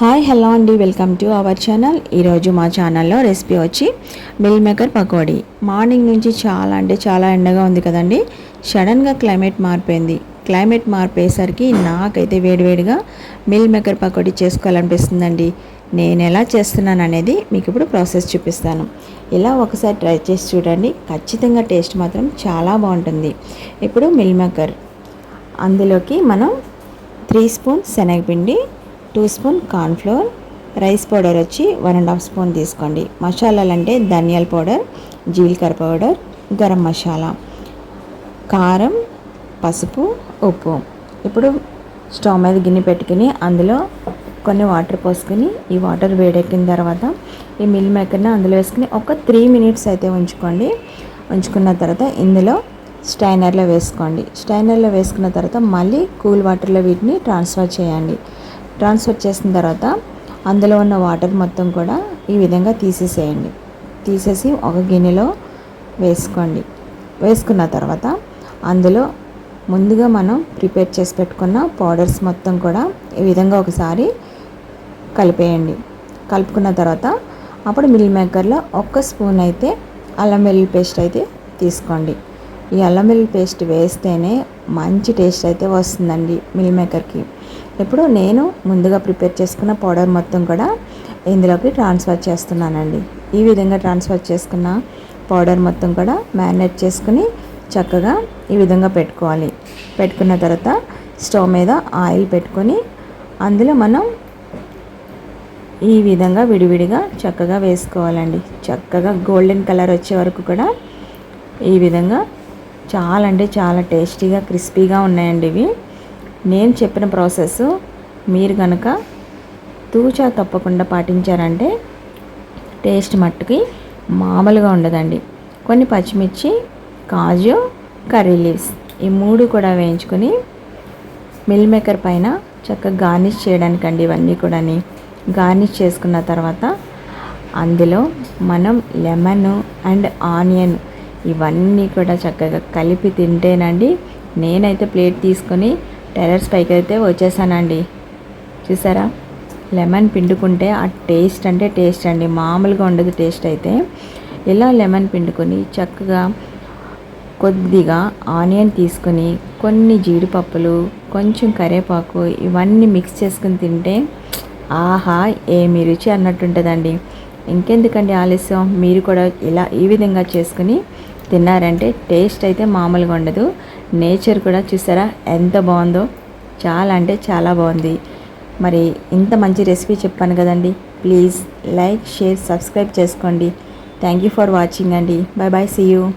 Hi hello అండి. Welcome to our channel. ఈరోజు మా ఛానల్లో రెసిపీ వచ్చి మిల్ మేకర్ పకోడీ. మార్నింగ్ నుంచి చాలా అంటే చాలా ఎండగా ఉంది కదండి. సడన్గా క్లైమేట్ మారిపోయింది. క్లైమేట్ మారిపోయేసరికి నాకైతే వేడివేడిగా మిల్ మేకర్ పకోడీ చేసుకోవాలనిపిస్తుందండి. నేను ఎలా చేస్తున్నాను అనేది మీకు ఇప్పుడు ప్రాసెస్ చూపిస్తాను. ఇలా ఒకసారి ట్రై చేసి చూడండి. ఖచ్చితంగా టేస్ట్ మాత్రం చాలా బాగుంటుంది. ఇప్పుడు మిల్ మేకర్. అందులోకి మనం త్రీ స్పూన్ శనగపిండి two spoon cornflour rice powder వచ్చి వన్ అండ్ హాఫ్ స్పూన్ తీసుకోండి. మసాలాలు అంటే ధనియాల పౌడర్ జీలకర్ర పౌడర్ గరం మసాలా కారం పసుపు ఉప్పు. ఇప్పుడు స్టవ్ మీద గిన్నె పెట్టుకుని అందులో కొన్ని వాటర్ పోసుకుని ఈ వాటర్ వేడెక్కిన తర్వాత ఈ మిల్ మేకర్ని అందులో వేసుకుని ఒక త్రీ మినిట్స్ అయితే ఉంచుకోండి. ఉంచుకున్న తర్వాత ఇందులో స్టైనర్లో వేసుకోండి. స్టైనర్లో వేసుకున్న తర్వాత మళ్ళీ కూల్ వాటర్లో వీటిని ట్రాన్స్ఫర్ చేయండి. ట్రాన్స్ఫర్ చేసిన తర్వాత అందులో ఉన్న వాటర్ మొత్తం కూడా ఈ విధంగా తీసేసేయండి. తీసేసి ఒక గిన్నెలో వేసుకోండి. వేసుకున్న తర్వాత అందులో ముందుగా మనం ప్రిపేర్ చేసి పెట్టుకున్న పౌడర్స్ మొత్తం కూడా ఈ విధంగా ఒకసారి కలిపేయండి. కలుపుకున్న తర్వాత అప్పుడు మిల్ మేకర్లో ఒక్క స్పూన్ అయితే అల్లం వెల్లుల్లి పేస్ట్ అయితే తీసుకోండి. ఈ అల్లం వెల్లుల్లి పేస్ట్ వేస్తేనే మంచి టేస్ట్ అయితే వస్తుందండి మిల్ మేకర్కి. ఇప్పుడు నేను ముందుగా ప్రిపేర్ చేసుకున్న పౌడర్ మొత్తం కూడా ఇందులోకి ట్రాన్స్ఫర్ చేస్తున్నానండి. ఈ విధంగా ట్రాన్స్ఫర్ చేసుకున్న పౌడర్ మొత్తం కూడా మ్యారినేట్ చేసుకుని చక్కగా ఈ విధంగా పెట్టుకోవాలి. పెట్టుకున్న తర్వాత స్టవ్ మీద ఆయిల్ పెట్టుకొని అందులో మనం ఈ విధంగా విడివిడిగా చక్కగా వేసుకోవాలండి. చక్కగా గోల్డెన్ కలర్ వచ్చే వరకు కూడా ఈ విధంగా చాలా అంటే చాలా టేస్టీగా క్రిస్పీగా ఉన్నాయండి ఇవి. నేను చెప్పిన ప్రాసెస్ మీరు కనుక తూచా తప్పకుండా పాటించారంటే టేస్ట్ మట్టుకి మామూలుగా ఉండదండి. కొన్ని పచ్చిమిర్చి కాజు కర్రీ లీవ్స్ ఈ మూడు కూడా వేయించుకొని మిల్ మేకర్ పైన చక్కగా గార్నిష్ చేయడానికండి ఇవన్నీ కూడా గార్నిష్ చేసుకున్న తర్వాత అందులో మనం లెమన్ అండ్ ఆనియన్ ఇవన్నీ కూడా చక్కగా కలిపి తింటేనండి నేనైతే ప్లేట్ తీసుకొని టెర్రస్ పైకి అయితే వచ్చేసానండి. చూసారా? లెమన్ పిండుకుంటే ఆ టేస్ట్ అంటే టేస్ట్ అండి. మామూలుగా ఉండదు టేస్ట్ అయితే. ఇలా లెమన్ పిండుకొని చక్కగా కొద్దిగా ఆనియన్ తీసుకొని కొన్ని జీడిపప్పులు కొంచెం కరివేపాకు ఇవన్నీ మిక్స్ చేసుకుని తింటే ఆహా ఏమి రుచి అన్నట్టుంటుందండి ఇంకెందుకండి ఆలస్యం? మీరు కూడా ఇలా ఈ విధంగా చేసుకుని తిన్నారంటే టేస్ట్ అయితే మామూలుగా ఉండదు. నేచర్ కూడా చూసారా? ఎంత బాగుందో. చాలా అంటే చాలా బాగుంది. మరి ఇంత మంచి రెసిపీ చెప్పాను కదండి. ప్లీజ్ లైక్ షేర్ సబ్స్క్రైబ్ చేసుకోండి. థ్యాంక్ యూ ఫర్ వాచింగ్ అండి. Bye bye see you.